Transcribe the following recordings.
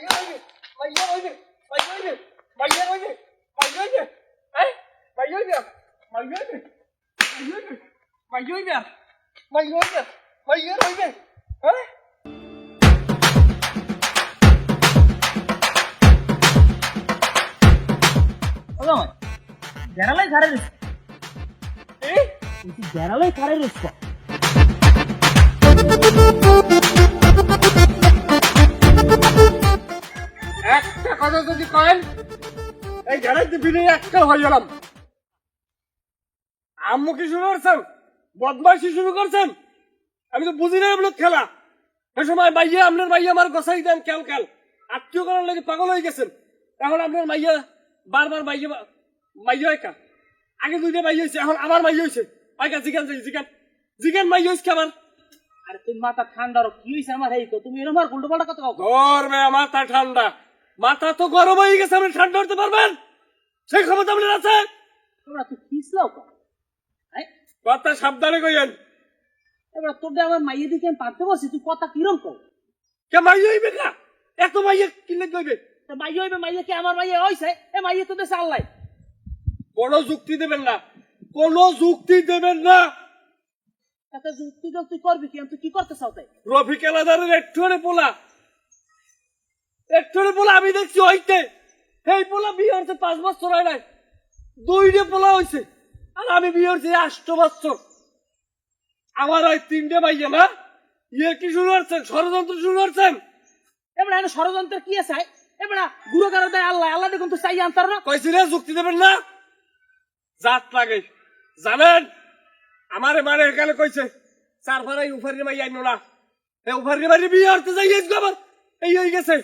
ওই মাইয়ে ওই মাইয়ে ওই মাইয়ে কথা যদি কয়েন এই বিলে একটা হয়ে গেলাম। আম্মু কি শুরু করছেন? বদমাইশি শুরু করছেন? আমি তো বুঝি না আপনার খেলা। সে সময় মাইয়া আপনার মাইয়া আমার গোসাই দেন কেল কেল আত্মীয় করার লাগে পাগল হয়ে গেছেন। এখন আপনার মাইয়া বারবার মাইয়া মাইয়া একা আগে দুইটা মাইয়া হয়েছে এখন আমার মাইয়া হয়েছে। পাইকা জিগান জিগান জিগান মাইয়া হয়েছে আমার? আরে তুমি মাথা ঠান্ডা রো কি হইছে আমার? এই তো তুমি এরকম আর উল্টো পাল্টা কথা কও। গরমে মাথা ঠান্ডা। মাথা তো গরম হয়ে গেছে আপনি ঠান্ডা করতে পারবেন? সেই ক্ষমতা আপনার আছে? তোমরা তুই খিসলাও কথা সাবধানে কইয়েন। এবার তোর দিয়ে আমার মাইয়ে দিকে পারতে বসি তুই কথা কিরম কও কে মাইয়া হইবে না এত মাইয়া কিনলে কইবে তো মাইয়ে হইবে মাইয়ে কি আমার মাইয়ে হইছে? এ মাইয়ে তো দেশে আল্লাহ। কোনো যুক্তি দেবেন না। কোনো যুক্তি দেবেন না। এত যুক্তি তুই করবি কি? তুই কি করতে চাও তাই? রফিক এলাদারের একটুরে পোলা। একটুরে পোলা আমি দেখছি হইতে। এই পোলা বিয়ে হচ্ছে পাঁচ বছর হয় নাই। দুইটে পোলা হয়েছে আর আমি বিয়ে হচ্ছে আষ্ট বছর। আমার ওই তিনটে মাইয়া না ইয়ে কি শুরু করছেন? ষড়যন্ত্র শুরু করছেন? এবার এনে ষড়যন্ত্র কি আছে? এবার গুরু কারও দেয় আল্লাহ আল্লাহ দেখুন তো চাই আনতার না। কইছিলে যুক্তি দেবেন না? জাত লাগে। জানেন? আমার মানে এখানে কইছে চার ভাড়াই উফারি মাই আইনো না। এই উফারি মারি বিয়ে হতে যাই আবার। এই হয়ে গেছে।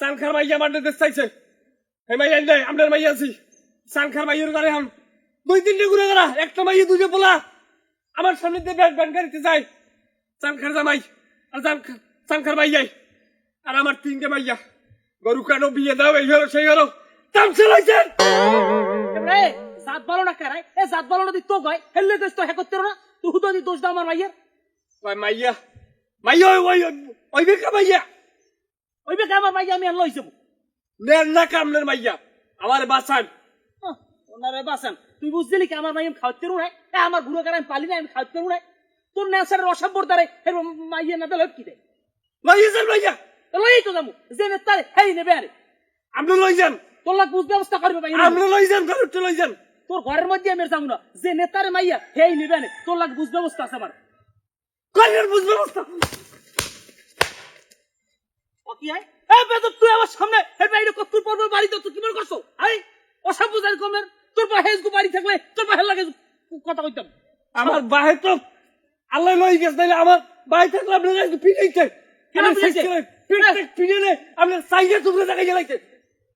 চানখার মাইয়া মারতে দেশ চাইছে। এই মাই আইন নাই আপনার মাই আছি। চানখার মাইয়ের ঘরে হাম দুই তিনটে ঘুরে গেলা একটা মাইয়ে দুইটা পোলা। আমার সামনে দিয়ে ব্যাগ ব্যাগ গাড়িতে যায়। চানখার জামাই আর চানখার মাইয়াই আর আমার তিনটে মাইয়া। গরু কানো বিয়ে দাও এই হলো সেই হলো। তামসা লাগছেন জাত বলো না কারাই এ জাত বলো না তো গয় হেললে দোষ তো হে করতে না। তুই দি দোষ দাও আমার মাইয়ের। মাইয়া। মাইয়া ওই ওই ওই বেকা মাইয়া। ওই বেকা আমার মাইয়া আমি আনলো হইছে নেন না কামনের মাইয়া আমার বাসান ওনারে বাসান তুই বুঝলি কি আমার মাইয়া খাওয়াতে রু নাই এ আমার গুরু কারাই পালি না আমি খাওয়াতে রু নাই তোর নেশারের অসম্পর দ্বারে এর মাইয়া না দিলে কি দেয় মাইয়া যান মাইয়া লই তো যাব যে নেতারে হেই নেবে আরে আপনি লই যান তোর লাগ বুঝ ব্যবস্থা করবে ভাই আপনি লই যান গরুটা লই যান তোর ঘরের মধ্যে আমি যাব না যে নেতারে মাইয়া হেই নেবে তোর লাগ বুঝ ব্যবস্থা আছে আমার বুঝবে বস্তা ও কি হয় এ বেদব তুই আমার সামনে হে বাইরে কত তোর পর্ব বাড়ি তো তুই কি মনে করছ? আই অসব বুঝার কমের তোর পা হেজ বাড়ি থাকলে তোর পা লাগে কথা কইতাম। আমার বাহে তো আল্লাহ লই গেছে তাইলে আমার বাই থাকলে আপনি আজকে পিটাইছে কেন পিটাইছে? পিটাইছে পিটাইলে আপনি সাইডে তুমি জায়গায় গেলাইছে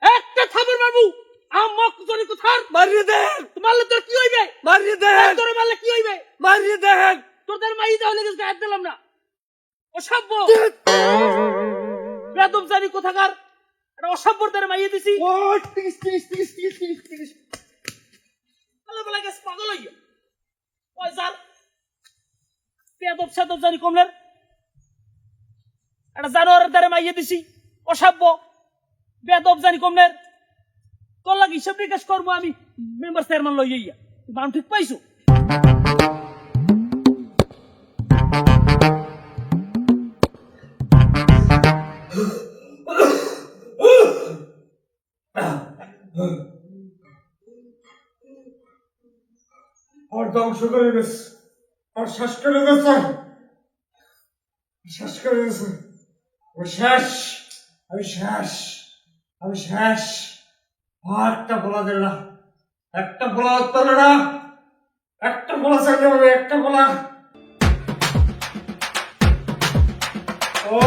একটা থাবর মারবো। আমক জনি কোথার? মারিয়ে দেন। তোর কি হইবে? মারিয়ে দেন। তোর মারলে কি হইবে? মারিয়ে দেন। তোদের মাই তাহলে গেছে গায়ে দিলাম না। অসভ্য বেদব জানি কোথাকার? মাইয়ে দিছি। ও টিস টিস টিস টিস টিস টিস তাহলে বলা গেছে পাগল হইয়া। ওই যার। বেদব সেদব জানি কমলের। এটা জানোয়ারের দ্বারা মাইয়ে দিছি অসভ্য। বেদব জানি কমলের। তোর লাগে হিসাব নিকাশ করব আমি মেম্বার চেয়ারম্যান লই ইয়া। মান ঠিক পাইছো? আর ধ্বংস করে গেছে আর শেষ করে গেছে শেষ করে গেছে আমি শেষ আমি শেষ আমি শেষ। একটা বলা দেবে না। একটা বলা পারবে না। একটা বলা চাইতে হবে একটা বলা। ও!